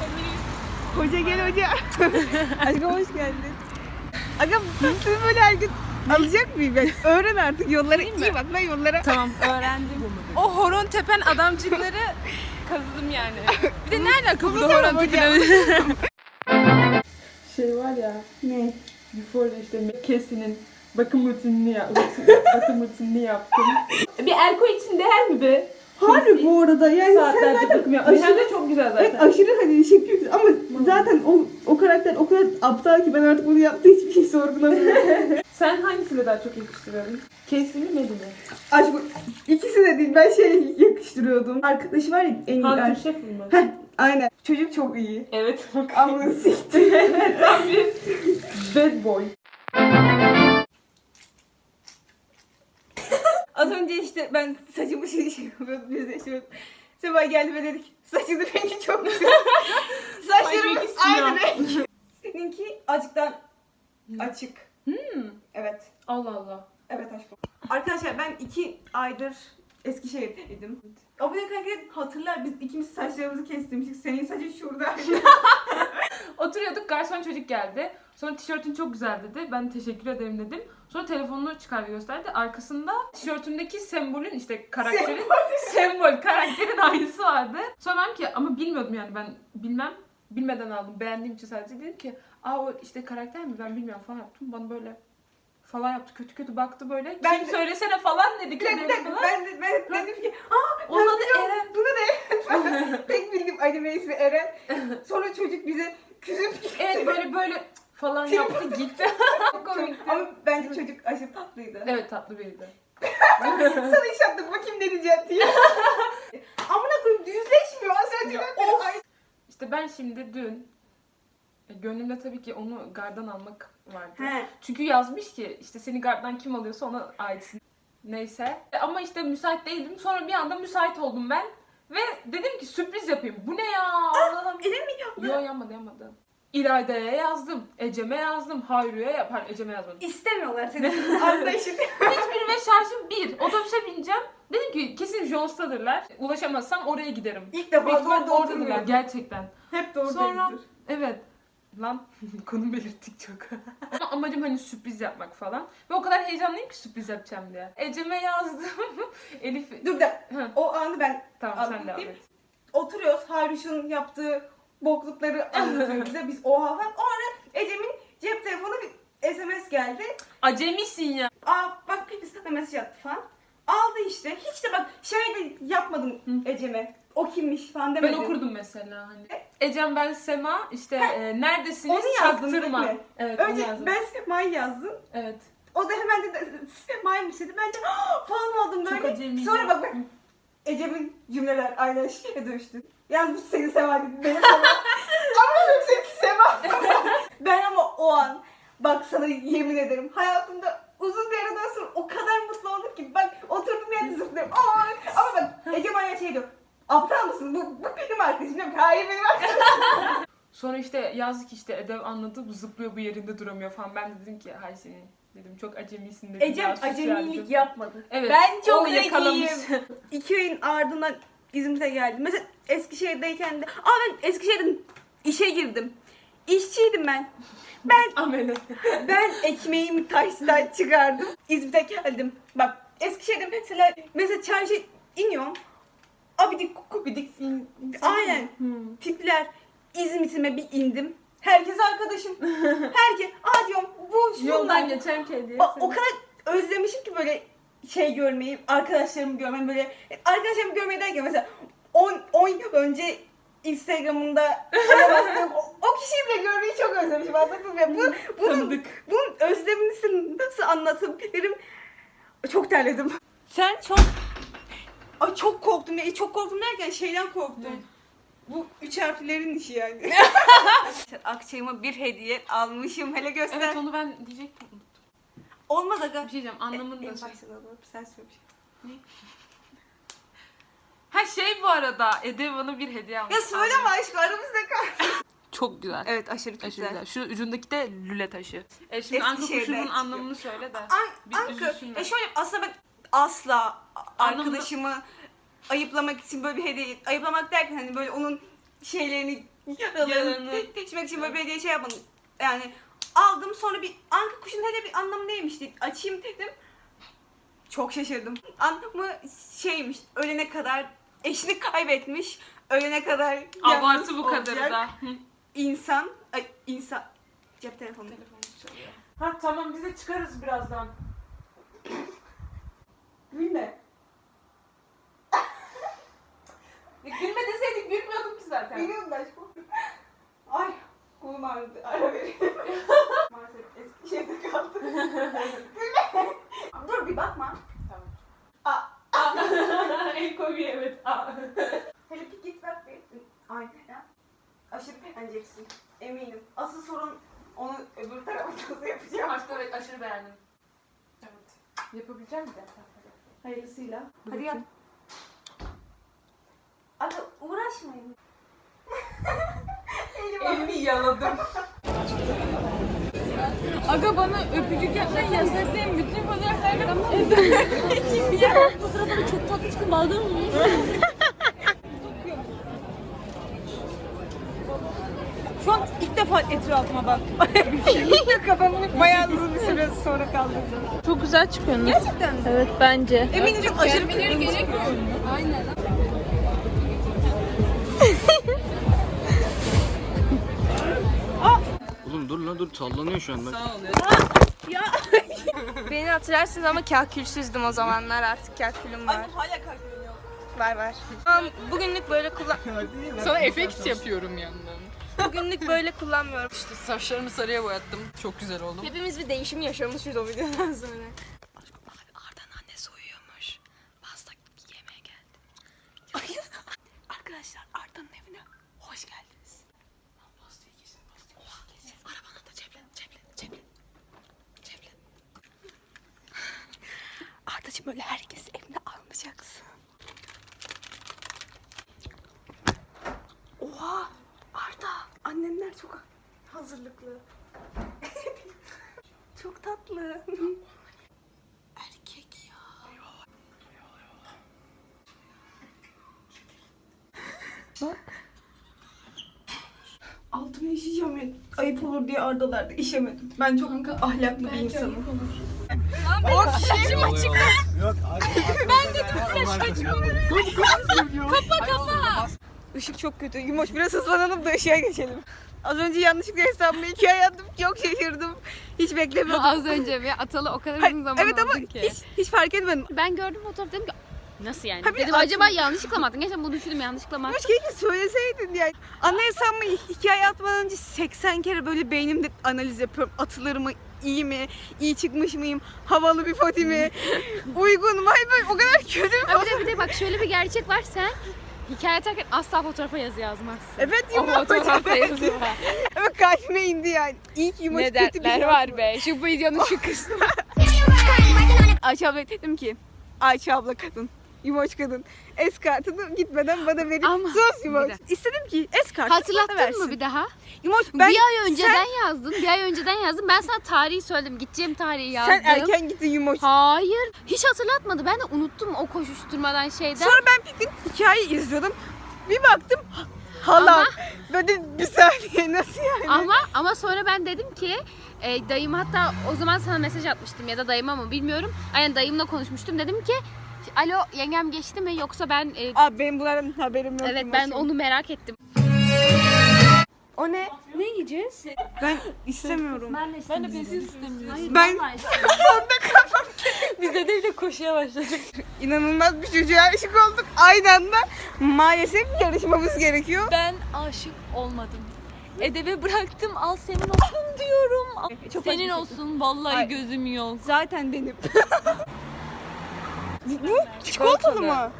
komik. Hoca gel hoca. Aşkım hoş geldin. Aga siz böyle her gün alacak mıyım ben? Öğren artık yolları. iyi bak lan yollara. Tamam öğrendim. O horon tepen adamcıkları kazıdım yani. Bir de ne alaka bu da horon tepen? Şey var ya, Ne? before işte Kesinin bakım rutinini yap, bakım rutinini yaptım. Bir erko için değer mi be? Harbi bu arada yani sen Saatlerce zaten. Hem aşırı, de çok güzel evet, zaten. aşırı hani teşekkür ederim ama zaten o, o karakter o kadar aptal ki ben artık bunu yaptığı hiçbir şey sorgulamıyorum. Sen hangisiyle daha çok yakıştırıyordun? Kesini mi Melih'i? Aşkım ikisi de değil ben şey yakıştırıyordum. Arkadaşı var ya en iyi Hunter arkadaş. Sheffield mı? Heh, aynen. Çocuk çok iyi. Evet. Ama siktir. Tam bir bad boy. Az önce işte ben saçımı şey şey yapıyordum. Şey Sabah geldi ve dedik saçının rengi çok güzel. Saçlarımız Ay, aynı renk. Seninki azıcıktan açık. Hmm. Evet. Allah Allah. Evet aşkım. Arkadaşlar ben iki aydır Eskişehir'deydim. Bir kanka hatırlar biz ikimiz saçlarımızı kestirmiştik. Senin saçın şurada. Oturuyorduk garson çocuk geldi. Sonra tişörtün çok güzel dedi. Ben teşekkür ederim dedim. Sonra telefonunu çıkardı gösterdi. Arkasında tişörtündeki sembolün işte karakterin sembol karakterin aynısı vardı. Sonra ben ki ama bilmiyordum yani ben bilmem. Bilmeden aldım. Beğendiğim için sadece dedim ki aa o işte karakter mi ben bilmiyorum falan yaptım. Bana böyle falan yaptı. Kötü kötü baktı böyle. Ben Kim de- söylesene falan dedi. bir dakika bir dakika. Ben, de, ben dedim ki aa Onun adı. Eren. Bunu Eren. Pek bildiğim anime ismi Eren. Sonra çocuk bize. Evet böyle böyle falan yaptı gitti. Çok komikti. Ama bence çocuk aşırı tatlıydı. Evet tatlı biriydi. Sana iş yaptım bakayım ne diyeceksin diye. Amına koyayım düzleşmiyor. Az önce Ya, ben of. Ay, İşte ben şimdi dün e, gönlümde tabii ki onu gardan almak vardı. He. Çünkü yazmış ki işte seni gardan kim alıyorsa ona aitsin. Neyse. E, Ama işte müsait değildim. Sonra bir anda müsait oldum ben. Ve dedim ki sürpriz yapayım. Bu ne ya? Allah'ım. Elim mi yandı? Yo yanmadı yanmadı. İlayda'ya yazdım. Ecem'e yazdım. Hayru'ya yapar. Ecem'e yazmadım. İstemiyorlar seni. Arkadaşın. Hiçbirine şarjım bir. Otobüse bineceğim. Dedim ki kesin Jones'tadırlar. Ulaşamazsam oraya giderim. İlk defa Büyük ihtimal orada oturmuyor. gerçekten. Hep de Sonra oradayızdır. evet lan konum belirttik çok. Ama amacım hani sürpriz yapmak falan. Ve o kadar heyecanlıyım ki sürpriz yapacağım diye. Ecem'e yazdım. Elif Dur da Hı, o anı ben tamam sen Anlatayım. devam et. oturuyoruz. Hayruş'un yaptığı boklukları anlatıyor bize. Biz oha falan. O ara Ecem'in cep telefonu bir SMS geldi. Acemisin ya. Aa bak bir mesaj attı falan. Aldı işte. Hiç de bak şey de yapmadım Hı. Ecem'e. O kimmiş falan Ben demedim. okurdum mesela hani. Ecem ben Sema işte e, neredesiniz Onu yazdın değil çaktırma. mi? Evet onu Önce yazdım. ben Sema'yı yazdım. Evet. O da hemen dedi Sema'ymış dedi. Ben de "Ah!" falan oldum Çok böyle. acemiydi. Sonra bak bak Ecem'in cümleler aynen şeye dönüştü. Yazmış seni Sema dedi. Benim Sema. Anlamıyorum seni Sema. ben ama o an bak sana yemin ederim hayatımda uzun bir aradan sonra o kadar mutlu oldum ki bak oturdum yerde zıplıyorum. Ay! Ama bak Ecem aynen şey diyor. Aptal mısın? Bu, bu benim arkadaşım. Diyorum ki, Hayır benim arkadaşım. Sonra işte yazdık işte Edev anladı bu zıplıyor bu yerinde duramıyor falan. Ben de dedim ki hay senin dedim çok acemisin dedim. Ecem Biraz acemilik yapmadı. Evet. Ben çok o yakalamış. zekiyim. İki ayın ardından İzmir'e geldim. Mesela Eskişehir'deyken de... Aa ben Eskişehir'den işe girdim. İşçiydim ben. Ben Amele. ben ekmeğimi taştan çıkardım. İzmir'e geldim. Bak Eskişehir'de mesela mesela çarşı iniyorum. Abidik kubidik. Aynen. Hmm. Tipler. İzmit'ime bir indim. Herkes arkadaşım. Herkes. Aa diyorum bu şunlar. Yoldan geçen kedi. Ba- o kadar özlemişim ki böyle şey görmeyi, arkadaşlarımı görmeyi böyle arkadaşlarımı görmeyi derken mesela 10 10 yıl önce Instagram'ında o, o kişiyi bile görmeyi çok özlemişim anladın mı? Bu, bunun, Tanıdık. bunun özlemini nasıl anlatabilirim? Çok terledim. Sen çok Ay çok korktum ya. Çok korktum derken şeyden korktum. Ne? Bu üç harflerin işi yani. Akçayıma bir hediye almışım. Hele göster. Evet onu ben diyecektim. Olmaz aga. Bir şey diyeceğim anlamını En da şey. Sen söyle. Ha şey bu arada Edev bana bir hediye almış. Ya söyleme aşkım aramızda kal. Çok güzel. Evet aşırı Aşırı güzel. güzel. Şu ucundaki de lüle taşı. E şimdi anka kuşunun anlamını söyle de. An Anka, e şöyle aslında ben asla arkadaşımı ayıplamak için böyle bir hediye, ayıplamak derken hani böyle onun şeylerini yaralarını içmek için böyle belediye şey yapmadım. Yani aldım sonra bir anka kuşun hele bir anlamı neymiş dedim. Açayım dedim. Çok şaşırdım. Anlamı şeymiş ölene kadar eşini kaybetmiş. Ölene kadar Abartı bu kadarı da. İnsan, ay insan. Cep telefonu. Ha tamam biz de çıkarız birazdan. Gülme. E, Gülme deseydik gülmüyordum ki zaten. Biliyorum ben şu. Ay kolum ağrıdı. Ara vereyim. Maalesef eski şeyde kaldı. Gülme. Dur bir bakma. El koyuyor evet. Aa. Hele bir git bak bir. Ay ya. Aşırı beğeneceksin. Eminim. Asıl sorun onu öbür tarafa nasıl yapacağım. Aşkı evet aşırı beğendim. Evet. Yapabileceğim mi de? Hayırlısıyla. Hadi yap. Aga uğraşmayın. Elimi yaladım. Aga bana öpücük yapmayı yasaklayın. Bütün fotoğraflarını Çok tatlı çıkın baldır mı? Şu an ilk defa etrafıma bak. İlk kafamı bayağı uzun bir süre sonra kaldırdım. Çok güzel çıkıyorsunuz. Gerçekten mi? Evet bence. Eminim çok aşırı kırmızı. Oğlum dur lan dur sallanıyor şu anda. Beni hatırlarsınız ama kahkülsüzdüm o zamanlar artık kahkülüm var. Hala kalkıyorum yok. Var var. Tamam, bugünlük böyle kullan Sana efekt yapıyorum yandan. bugünlük böyle kullanmıyorum. İşte saçlarımı sarıya boyattım. Çok güzel oldum. Hepimiz bir değişim yaşamışız o videodan sonra. Arda'nın annesi uyuyormuş. Pasta yemeğe geldi. Arkadaşlar Arda'nın evine hoş geldiniz. Oha kesin. Arabana da ceple ceple ceple. Ceple. Arda'cığım böyle herkes evine almayacaksın. Oha Arda. Annenler çok hazırlıklı. çok tatlı. Erkek ya. Altıma işeyeceğim ya. Ayıp olur diye ardalarda işemedim. Ben çok ahlaklı bir insanım. Işık çok kötü. Yumoş biraz hızlanalım da ışığa geçelim. Az önce yanlışlıkla hesabımı ikiye yaptım. Çok şaşırdım. Hiç beklemiyordum. Az önce ve Atalı o kadar uzun zaman evet ama oldu ki. hiç, hiç fark etmedim. Ben gördüm fotoğrafı dedim ki nasıl yani? Ha, bir dedim acaba yanlışlıkla mı attın? Gerçekten bunu düşündüm yanlışlıkla mı attın? Keşke söyleseydin yani. Ana hesabımı hikaye atmadan önce 80 kere böyle beynimde analiz yapıyorum. Atılır mı? iyi mi? İyi çıkmış mıyım? Havalı bir foti mi? Uygun mu? Hayır böyle o kadar kötü Ha, bir de bir de bak şöyle bir gerçek var sen hikaye atarken asla fotoğrafa yazı yazmazsın. Evet O fotoğrafta yazı var. Ama indi yani. İlk yumuş ne kötü bir dertler şey var be. Şu videonun şu kısmı. Ayça abla dedim ki Ayça abla kadın. Yumoş kadın. Es kartını gitmeden bana verip Ama- sus Yumoş. İstedim ki es kartını bana Hatırlattın versin. mı bir daha? Yumoş ben bir ay önceden yazdın. Bir ay önceden yazdım. Ben sana tarihi söyledim. Gideceğim tarihi yazdım. sen erken gittin Yumoş. Hayır. Hiç hatırlatmadı. Ben de unuttum o koşuşturmadan şeyden. Sonra ben bir gün hikaye izliyordum. Bir baktım hala. Ama- Böyle bir saniye nasıl yani? Ama ama sonra ben dedim ki e, dayım hatta o zaman sana mesaj atmıştım ya da dayıma mı bilmiyorum. Aynen dayımla konuşmuştum. Dedim ki alo yengem geçti mi yoksa ben e, Abi benim bunlardan haberim yok. evet ben onu merak ettim. O ne? Ne yiyeceğiz? Ben istemiyorum. Ben de ben de istemiyorum. Ben Biz de değil de koşuya başladık. inanılmaz bir çocuğa aşık olduk. Aynı anda maalesef yarışmamız gerekiyor. Ben aşık olmadım. Edebi bıraktım al senin olsun diyorum. Çok senin olsun vallahi Ay. gözüm yok. Zaten benim. bu, çikolatalı mı?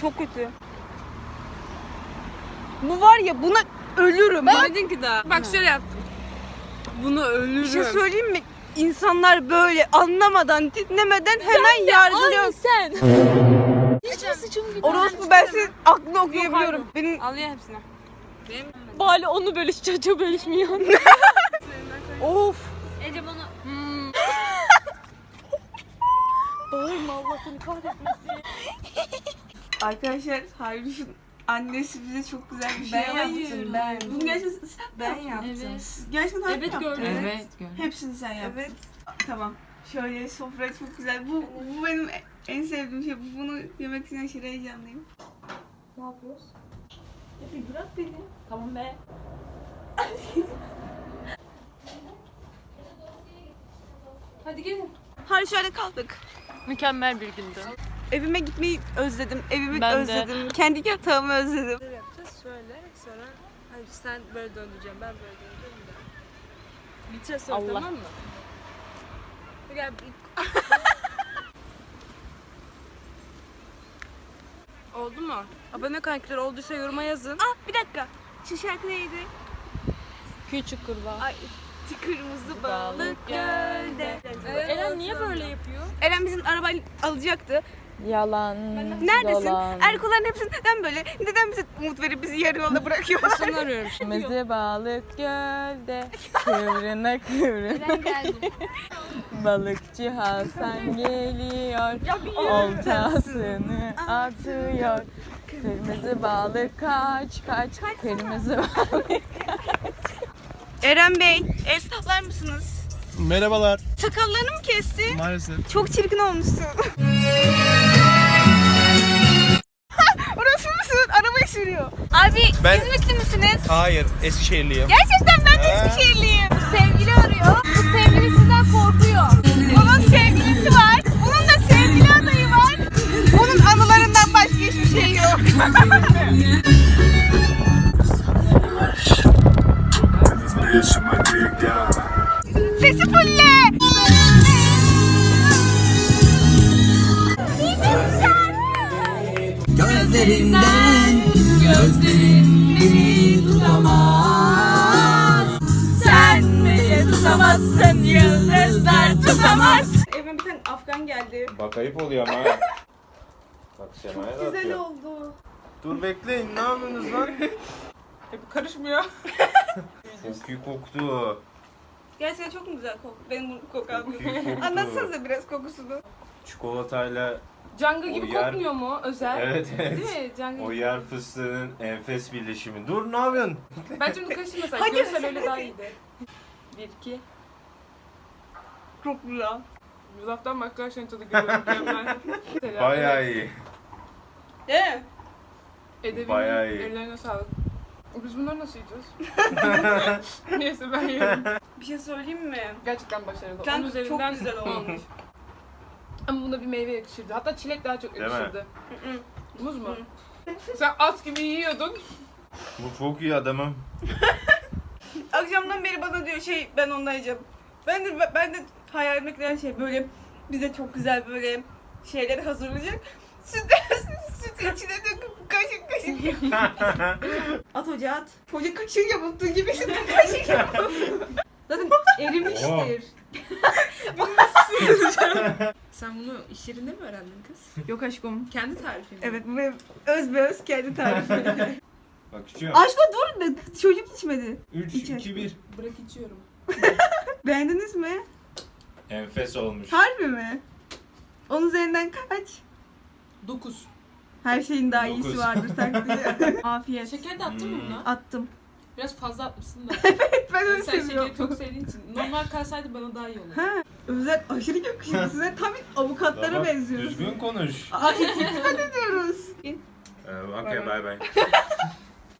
Çok kötü. Bu var ya buna ölürüm. Bak, Demedin ki daha. Bak şöyle yaptım. Bunu ölürüm. bir şey söyleyeyim mi? İnsanlar böyle anlamadan, dinlemeden hemen yargılıyor. sen. Hiçbir suçum değil. Orospu ben senin aklını okuyabiliyorum. Benim Al ye hepsini. Bari onu bölüş çocuğu bölüşmüyor. of. Ece bana Arkadaşlar Hayruş'un annesi bize çok güzel bir şey Ben yaptı. yaptım, ben. Bunu gerçekten sen Ben yaptım. Gerçekten harbi Evet yaptın. gördüm. Evet gördüm. Hepsini sen yaptın. Evet. Tamam. Şöyle sofra çok güzel. Bu, bu benim en sevdiğim şey. Bunu yemek için aşırı heyecanlıyım. Ne yapıyoruz? Ya bir bırak beni. Tamam be. Hadi gelin. Hadi şöyle kaldık. Mükemmel bir gündü. Evime gitmeyi özledim. Evimi Ben de. özledim. Kendi yatağımı özledim. yapacağız şöyle sonra hani sen böyle döndüreceğim ben böyle döndüreceğim de. Biteceğiz sonra Allah. tamam mı? Gel Oldu mu? Abone kankiler olduysa yoruma yazın. Ah bir dakika. Şu şarkı neydi? Küçük kurbağa. Ay kırmızı balık gölde. Eren niye böyle yapıyor? Eren bizim arabayı alacaktı. Yalan. Neredesin? Dolan. Erkoların hepsi neden böyle? Neden bize umut verip bizi yarı yolda bırakıyorlar? Sonra arıyorum. Kırmızı balık gölde kıvrına kıvrına geldim. balıkçı Hasan geliyor oltasını atıyor kırmızı balık kaç kaç kırmızı balık Eren Bey, el sallar mısınız? Merhabalar. Sakallarını mı kestin? Maalesef. Çok çirkin olmuşsun. Orası mısın? Arabayı sürüyor. Abi, Ben- İzmitli misiniz? Hayır, Eskişehirliyim. Gerçekten ben de. Eskişehirliyim. Sevgili arıyor. Bu sevgilisinden korkuyor. Onun sevgilisi var. Onun da sevgili adayı var. Onun anılarından başka hiçbir şey yok. Sesi fulle. Gözlerinden gözlerin beni tutamaz Sen beni tutamazsın yıldızlar tutamaz Evime bir tane Afgan geldi. Bak ayıp oluyor ama. ha. Bak Sema'ya da Güzel atıyor. oldu. Dur bekleyin, ne yapıyorsunuz lan? E, bu karışmıyor. Çok iyi koktu. Gerçekten çok mu güzel koktu? Benim bunu kokan. Çok iyi koktu. Anlatsanıza biraz kokusunu. Çikolatayla Canga gibi yer- kokmuyor mu özel? Evet, evet. Değil mi? Canga o gibi. yer fıstığının enfes birleşimi. Dur ne yapıyorsun? Bence bunu karıştırmasak. Hadi, Görsel öyle daha iyiydi. Bir, iki. Çok güzel. Uzaktan makyajın tadı görüyorum. Mükemmel. Selam. Bayağı iyi. Değil mi? Edebimin Bayağı iyi. Ellerine sağlık. Biz bunları nasıl yiyeceğiz? Neyse ben yiyorum. Bir şey söyleyeyim mi? Gerçekten başarılı. Kanka, Onun üzerinden çok güzel olmuş. Ama buna bir meyve yakışırdı. Hatta çilek daha çok Değil mi? yakışırdı. Muz mu? Sen at gibi yiyordun. Bu çok iyi adamım. Akşamdan beri bana diyor şey ben ondan yiyeceğim. Ben de ben de hayal edilen şey böyle bize çok güzel böyle şeyler hazırlayacak. Süt, süt içine döküp kaşık kaşık. at hoca at. Hoca kaşık yapıldığı gibi şimdi kaşık yapıldı. Zaten erimiştir. Sen bunu iş yerinde mi öğrendin kız? Yok aşkım. Kendi tarifin mi? Evet bu benim öz be öz kendi tarifim. Bak içiyorum. Aşkım dur da çocuk içmedi. 3, İçer. 2, 1. Bırak içiyorum. Beğendiniz mi? Enfes olmuş. Harbi mi? Onun üzerinden kaç? 9. Her şeyin daha iyisi Dokuz. vardır taktiği. Afiyet. Şeker de attın mı Hmm. buna? Attım. Biraz fazla atmışsın da. Ben öyle Sen seviyorum. şekeri çok sevdiğin için. Normal kalsaydı bana daha iyi olurdu. Ha, özel aşırı yakışıklısın. Tam bir avukatlara Bak, benziyorsun. Düzgün konuş. Ay iltifat ediyoruz. Ee, okay, bye bye.